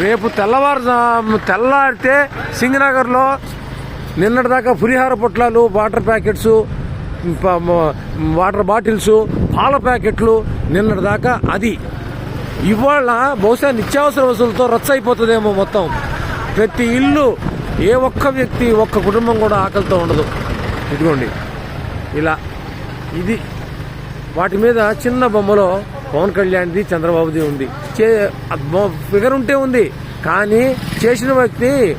రేపు తెల్లవారు తెల్లారితే సింగనగర్లో నిన్నటిదాకా పులిహార పొట్లాలు వాటర్ ప్యాకెట్స్ వాటర్ బాటిల్స్ పాల ప్యాకెట్లు నిన్నటిదాకా అది. ఇవాళ బహుశా నిత్యావసర వసూలతో రచ్చ అయిపోతుందేమో మొత్తం. ప్రతి ఇల్లు ఏ ఒక్క వ్యక్తి ఒక్క కుటుంబం కూడా ఆకలితో ఉండదు. ఇదిగోండి. ఇలా ఇది. వాటి మీద చిన్న బొమ్మలో పవన్ కళ్యాణ్ది చంద్రబాబుది ఉంది. చే ఫిగర్ ఉంటే ఉంది. కానీ చేసిన వ్యక్తి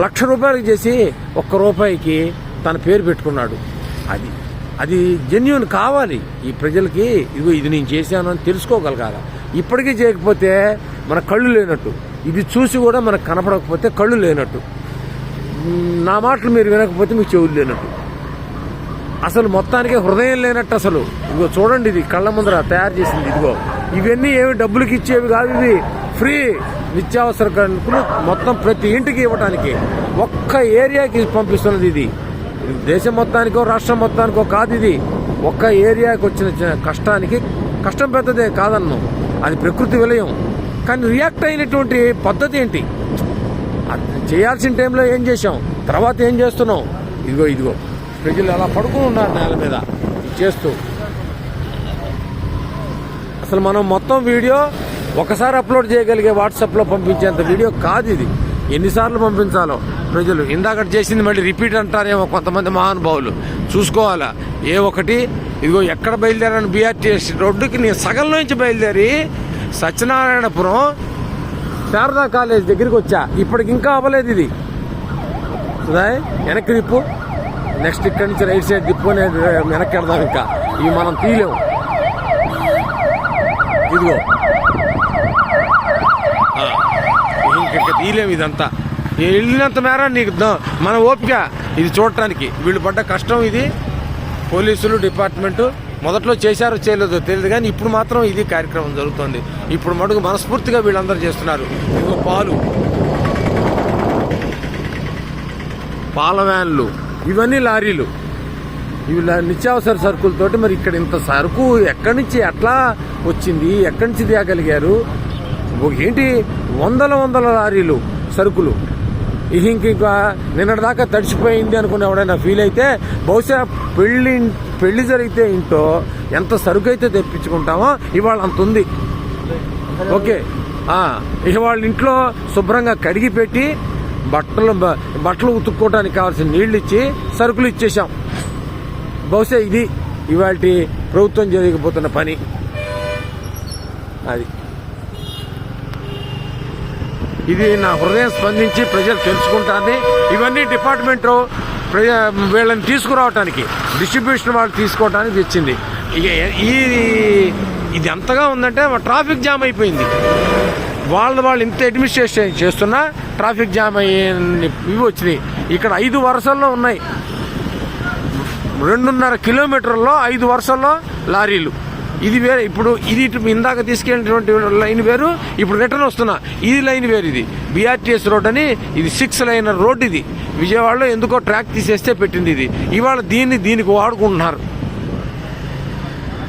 లక్ష రూపాయలకి చేసి ఒక్క రూపాయికి తన పేరు పెట్టుకున్నాడు. అది అది జెన్యున్ కావాలి. ఈ ప్రజలకి ఇదిగో ఇది నేను చేశాను అని తెలుసుకోగలగాల. ఇప్పటికీ చేయకపోతే మన కళ్ళు లేనట్టు. ఇది చూసి కూడా మనకు కనపడకపోతే కళ్ళు లేనట్టు. నా మాటలు మీరు వినకపోతే మీకు చెవులు లేనట్టు. అసలు మొత్తానికి హృదయం లేనట్టు అసలు. ఇదిగో చూడండి ఇది కళ్ళ ముందర తయారు చేసింది ఇదిగో. ఇవన్నీ ఏమి డబ్బులకి ఇచ్చేవి కాదు ఇవి. ఫ్రీ నిత్యావసర సరుకులు మొత్తం ప్రతి ఇంటికి ఇవ్వడానికి ఒక్క ఏరియాకి పంపిస్తున్నది ఇది. దేశం మొత్తానికో రాష్ట్రం మొత్తానికో కాదు ఇది. ఒక్క ఏరియాకి వచ్చిన కష్టానికి కష్టం పెద్దదే కాదన్ను. అది ప్రకృతి విలయం. కానీ రియాక్ట్ అయినటువంటి పద్ధతి ఏంటి? అది చేయాల్సిన టైంలో ఏం చేశాం? తర్వాత ఏం చేస్తున్నాం? ఇదిగో ఇదిగో. ప్రజలు అలా పడుకుని ఉన్నారు నేల మీద చేస్తూ. అసలు మనం మొత్తం వీడియో ఒకసారి అప్లోడ్ చేయగలిగే వాట్సాప్లో పంపించేంత వీడియో కాదు ఇది. ఎన్నిసార్లు పంపించాలో ప్రజలు. ఇందాక చేసింది మళ్ళీ రిపీట్ అంటారేమో కొంతమంది మహానుభావులు. చూసుకోవాలా? ఏ ఒకటి? ఇదిగో ఎక్కడ బయలుదేరాను? బీఆర్టీఎస్ రోడ్డుకి నేను సగంలో నుంచి బయలుదేరి సత్యనారాయణపురం శారదా కాలేజ్ దగ్గరికి వచ్చా. ఇప్పటికి ఇంకా అవ్వలేదు ఇది. వెనక్కి తిప్పు. నెక్స్ట్ ఇక్కడి నుంచి రైట్ సైడ్ తిప్పుకొని వెనక్కి వెళ్దాం ఇంకా. ఇవి మనం తీయలేము. ఇదిగో. ఇంకా ఇంక తీయలేము ఇదంతా. వెళ్ళినంత మేర నీకు మన ఓపిక ఇది చూడటానికి. వీళ్ళు పడ్డ కష్టం ఇది. పోలీసులు డిపార్ట్మెంటు మొదట్లో చేశారో చేయలేదో తెలియదు కానీ ఇప్పుడు మాత్రం ఇది కార్యక్రమం జరుగుతోంది. ఇప్పుడు మటుకు మనస్ఫూర్తిగా వీళ్ళందరూ చేస్తున్నారు. ఇదిగో పాలు. పాల వ్యాన్లు. ఇవన్నీ లారీలు. ఇవి నిత్యావసర సరుకులతోటి మరి ఇక్కడ ఇంత సరుకు ఎక్కడి నుంచి ఎట్లా వచ్చింది? ఎక్కడి నుంచి తీయగలిగారు? ఏంటి? వందల వందల లారీలు సరుకులు. ఇక ఇంక ఇంకా నిన్నటిదాకా తడిచిపోయింది అనుకుని ఎవడైనా ఫీల్ అయితే బహుశా పెళ్ళి పెళ్ళి జరిగితే ఇంటో ఎంత సరుకు అయితే తెప్పించుకుంటామో ఇవాళ అంత ఉంది. ఓకే. ఇవాళ ఇంట్లో శుభ్రంగా కడిగి పెట్టి బట్టలు బట్టలు ఉతుక్కోవడానికి కావాల్సిన నీళ్ళు ఇచ్చి సరుకులు ఇచ్చేసాం బహుశా ఇది ఇవాళ ప్రభుత్వం జరిగిపోతున్న పని. అది. ఇది నా హృదయం స్పందించి ప్రజలు తెలుసుకుంటారని ఇవన్నీ డిపార్ట్మెంట్ ప్రజ వీళ్ళని తీసుకురావటానికి డిస్ట్రిబ్యూషన్ వాళ్ళు తీసుకోవడానికి తెచ్చింది. ఈ ఇది ఎంతగా ఉందంటే ట్రాఫిక్ జామ్ అయిపోయింది. వాళ్ళ వాళ్ళు ఇంత అడ్మినిస్ట్రేషన్ చేస్తున్నా ట్రాఫిక్ జామ్ అయ్యే ఇవి వచ్చినాయి. ఇక్కడ ఐదు వరుసల్లో ఉన్నాయి. రెండున్నర కిలోమీటర్లో ఐదు వరుసల్లో లారీలు. ఇది వేరే ఇప్పుడు ఇది ఇటు ఇందాక తీసుకెళ్ళినటువంటి లైన్ వేరు ఇప్పుడు రిటర్న్ వస్తున్నా. ఇది లైన్ వేరు ఇది. బీఆర్టీఎస్ రోడ్ అని ఇది సిక్స్ లైన్ రోడ్ ఇది. విజయవాడలో ఎందుకో ట్రాక్ తీసేస్తే పెట్టింది ఇది. ఇవాళ దీన్ని దీనికి వాడుకుంటున్నారు.